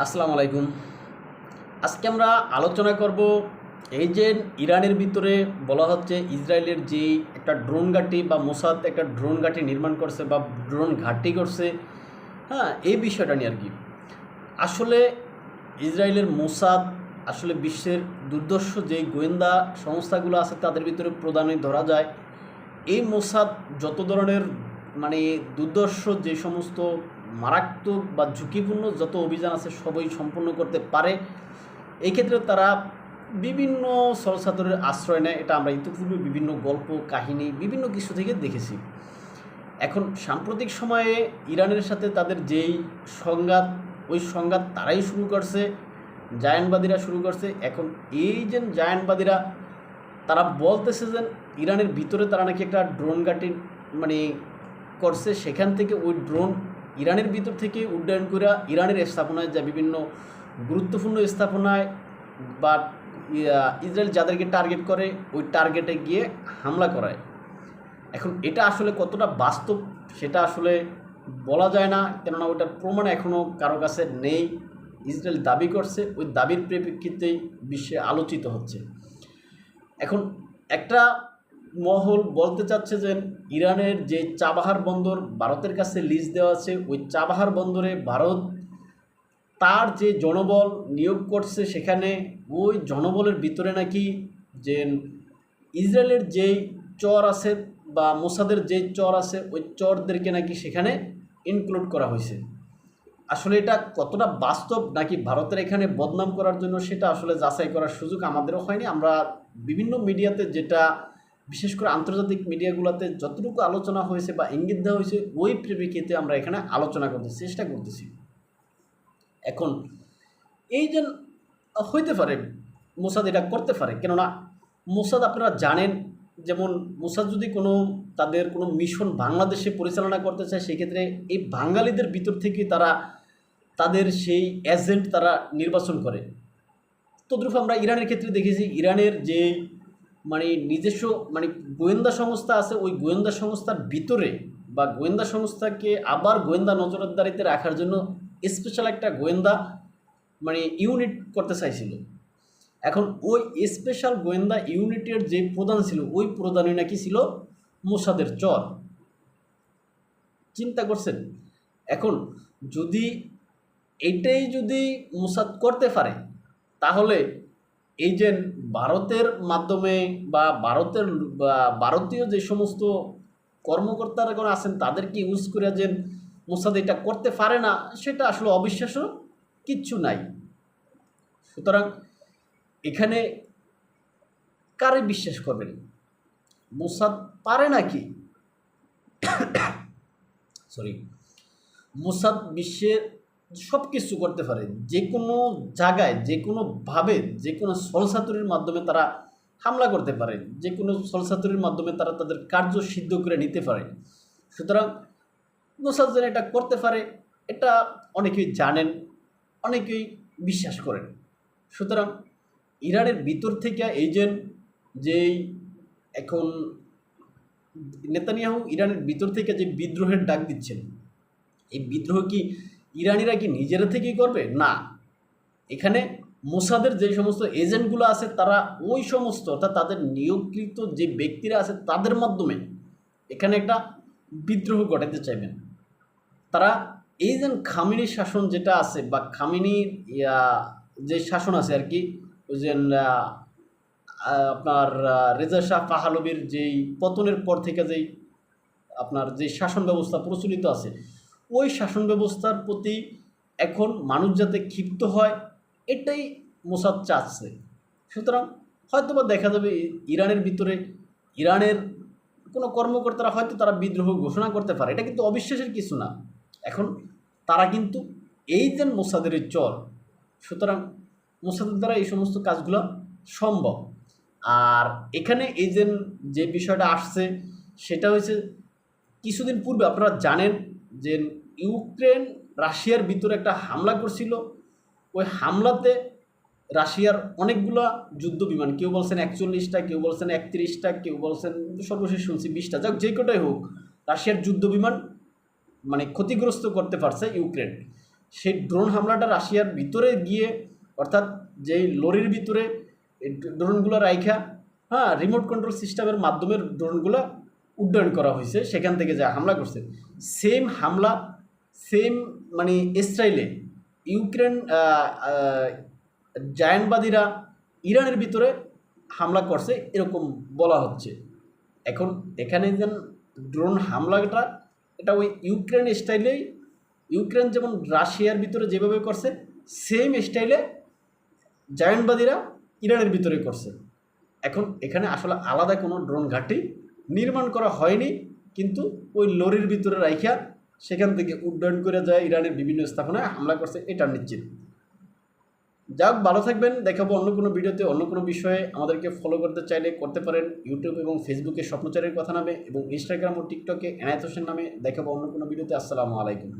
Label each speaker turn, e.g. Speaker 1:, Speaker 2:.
Speaker 1: আসসালামু আলাইকুম। আজকে আমরা আলোচনা করব এই যে ইরানের ভিতরে বলা হচ্ছে ইসরায়েলের যে একটা ড্রোন ঘাঁটি বা মোসাদ একটা ড্রোন ঘাঁটি নির্মাণ করছে বা ড্রোন ঘাঁটি করছে হ্যাঁ এই বিষয়টা নিয়ে আর কি। আসলে ইসরায়েলের মোসাদ আসলে বিশ্বের দুর্দর্শ যে গোয়েন্দা সংস্থাগুলো আছে তাদের ভিতরে প্রধানই ধরা যায়। এই মোসাদ যত ধরনের মানে দুর্দর্শ যে সমস্ত মারাত্মক বা ঝুঁকিপূর্ণ যত অভিযান আছে সবই সম্পূর্ণ করতে পারে। এই ক্ষেত্রে তারা বিভিন্ন সলসাতরের আশ্রয় নেয়, এটা আমরা ইতিপূর্বে বিভিন্ন গল্প, কাহিনী, বিভিন্ন কিছু থেকে দেখেছি। এখন সাম্প্রতিক সময়ে ইরানের সাথে তাদের যেই সংঘাত, ওই সংঘাত তারাই শুরু করছে জায়ানবাদীরা শুরু করছে। এখন এই যে জায়ানবাদীরা তারা বলতেছে যে ইরানের ভিতরে তারা নাকি একটা ড্রোন গাটি মানে করছে, সেখান থেকে ওই ড্রোন ইরানের ভিতর থেকে উড্ডয়ন করে ইরানের স্থাপনায় যা বিভিন্ন গুরুত্বপূর্ণ স্থাপনায় বা ইসরায়েল যাদেরকে টার্গেট করে, ওই টার্গেটে গিয়ে হামলা করায়। এখন এটা আসলে কতটা বাস্তব সেটা আসলে বলা যায় না, কেননা ওটার প্রমাণ এখনও কারও কাছে নেই। ইসরায়েল দাবি করছে, ওই দাবির প্রেক্ষিতেই বিশ্বে আলোচিত হচ্ছে। এখন একটা মহল বলতে চাচ্ছে যে ইরানের যে চাবাহার বন্দর ভারতের কাছে লিজ দেওয়া আছে, ওই চাবাহার বন্দরে ভারত তার যে জনবল নিয়োগ করছে সেখানে, ওই জনবলের ভিতরে নাকি যে ইসরায়েলের যেই চর আছে বা মোসাদের যে চর আছে, ওই চরদেরকে নাকি সেখানে ইনক্লুড করা হয়েছে। আসলে এটা কতটা বাস্তব নাকি ভারতের এখানে বদনাম করার জন্য সেটা আসলে যাচাই করার সুযোগ আমাদেরও হয়নি। আমরা বিভিন্ন মিডিয়াতে যেটা বিশেষ করে আন্তর্জাতিক মিডিয়াগুলোতে যতটুকু আলোচনা হয়েছে বা ইঙ্গিত দেওয়া হয়েছে, ওই প্রেক্ষিতে আমরা এখানে আলোচনা করতে, চেষ্টা করতেছি। এখন, এই যে, হইতে পারে, মোসাদ এটা করতে পারে, কেননা মোসাদ আপনারা জানেন, যেমন মোসাদ যদি কোনো, তাদের কোনো মিশন বাংলাদেশে পরিচালনা করতে চায়, সেক্ষেত্রে এই বাঙালিদের ভিতর থেকে তারা, তাদের সেই এজেন্ট তারা নির্বাচন করে। তদ্রূপ আমরা ইরানের ক্ষেত্রে দেখেছি, ইরানের যে মানে নিজস্ব মানে গোয়েন্দা সংস্থা আছে, ওই গোয়েন্দা সংস্থার ভিতরে বা গোয়েন্দা সংস্থাকে আবার গোয়েন্দা নজরদারিতে রাখার জন্য স্পেশাল একটা গোয়েন্দা মানে ইউনিট করতে চাইছিল। এখন ওই স্পেশাল গোয়েন্দা ইউনিটের যে প্রধান ছিল, ওই প্রধানই নাকি ছিল মোসাদের চর। চিন্তা করছেন? এখন যদি এটাই যদি মোসাদ করতে পারে, তাহলে এই যে ভারতের মাধ্যমে বা ভারতের ভারতীয় যে সমস্ত কর্মকর্তারা কোনো আছেন তাদেরকে ইউজ করে যে মোসাদ এটা করতে পারে না, সেটা আসলে অবিশ্বাস্য কিচ্ছু নাই। সুতরাং এখানে কারে বিশ্বাস করবেন? মোসাদ পারে নাকি? সরি মোসাদ বিশ্বের সব কিছু করতে পারে। যে কোনো জায়গায় যে কোনোভাবে যে কোনো সলসাতুরির মাধ্যমে তারা হামলা করতে পারে। যে কোনো সলসাতুরির মাধ্যমে তারা তাদের কার্য সিদ্ধ করে নিতে পারে। সুতরাং মোসাদ এটা করতে পারে, এটা অনেকেই জানেন, অনেকেই বিশ্বাস করেন। সুতরাং ইরানের ভিতর থেকে এই যে এখন নেতানিয়াহু ইরানের ভিতর থেকে যে বিদ্রোহের ডাক দিচ্ছেন, এই বিদ্রোহ কি ইরানিরা কি নিজেরা থেকেই করবে? না। এখানে মোসাদের যে সমস্ত এজেন্টগুলো আছে, তারা ওই সমস্ত, অর্থাৎ তাদের নিয়োগকৃত যে ব্যক্তিরা আছে, তাদের মাধ্যমে এখানে একটা বিদ্রোহ ঘটাতে চাইবেন। তারা এই যে খামিনি শাসন যেটা আছে বা খামিনির যে শাসন আছে আর কি, ওই যে আপনার রেজা শাহ পাহালবির যেই পতনের পর থেকে যেই আপনার যে শাসন ব্যবস্থা প্রচলিত আছে ওই শাসন ব্যবস্থার প্রতি এখন মানুষ যাতে ক্ষিপ্ত হয়, এটাই মোসাদ চাচ্ছে। সুতরাং হয়তো বা দেখা যাবে ইরানের ভিতরে, ইরানের কোনো কর্মকর্তারা হয়তো তারা বিদ্রোহ ঘোষণা করতে পারে, এটা কিন্তু অবিশ্বাসের কিছু না। এখন তারা কিন্তু এই যে মোসাদের চর, সুতরাং মোসাদের দ্বারা এই সমস্ত কাজগুলো সম্ভব। আর এখানে এই যে যে বিষয়টা আসছে, সেটা হয়েছে কিছুদিন পূর্বে আপনারা জানেন যে ইউক্রেন রাশিয়ার ভিতরে একটা হামলা করছিল। ওই হামলাতে রাশিয়ার অনেকগুলা যুদ্ধ বিমান, কেউ বলছেন একচল্লিশটা, কেউ বলছেন একত্রিশটা, কেউ বলছেন সর্বশেষ শুনছি বিশটা, যাক, যে কটাই হোক, রাশিয়ার যুদ্ধ বিমান মানে ক্ষতিগ্রস্ত করতে পারছে ইউক্রেন। সেই ড্রোন হামলাটা রাশিয়ার ভিতরে গিয়ে, অর্থাৎ যেই লরির ভিতরে ড্রোনগুলো রাইখা হ্যাঁ রিমোট কন্ট্রোল সিস্টেমের মাধ্যমে ড্রোনগুলো উড্ডয়ন করা হয়েছে, সেখান থেকে যা হামলা করছে। সেম হামলা সেম মানে ইসরায়েলে ইউক্রেন জায়ানবাদীরা ইরানের ভিতরে হামলা করছে, এরকম বলা হচ্ছে। এখন এখানে যেন ড্রোন হামলাটা, এটা ওই ইউক্রেন স্টাইলেই ইউক্রেন যেমন রাশিয়ার ভিতরে যেভাবে করছে সেম স্টাইলে জায়ানবাদীরা ইরানের ভিতরে করছে। এখন এখানে আসলে আলাদা কোনো ড্রোন ঘাঁটি নির্মাণ করা হয়নি, কিন্তু ওই লরির ভিতরে রাইখা সেখান থেকে উড্ডয়ন করে যায় ইরানের বিভিন্ন স্থাপনায় হামলা করছে, এটা নিশ্চিত। যাক, ভালো থাকবেন, দেখাবো অন্য কোনো ভিডিওতে, অন্য কোনো বিষয়ে। আমাদেরকে ফলো করতে চাইলে করতে পারেন ইউটিউব এবং ফেসবুকে স্বপ্নচারের কথা নামে এবং ইনস্টাগ্রাম ও টিকটকে এনায়ত হোসেন নামে। দেখাবো অন্য কোনো ভিডিওতে, আসসালামু আলাইকুম।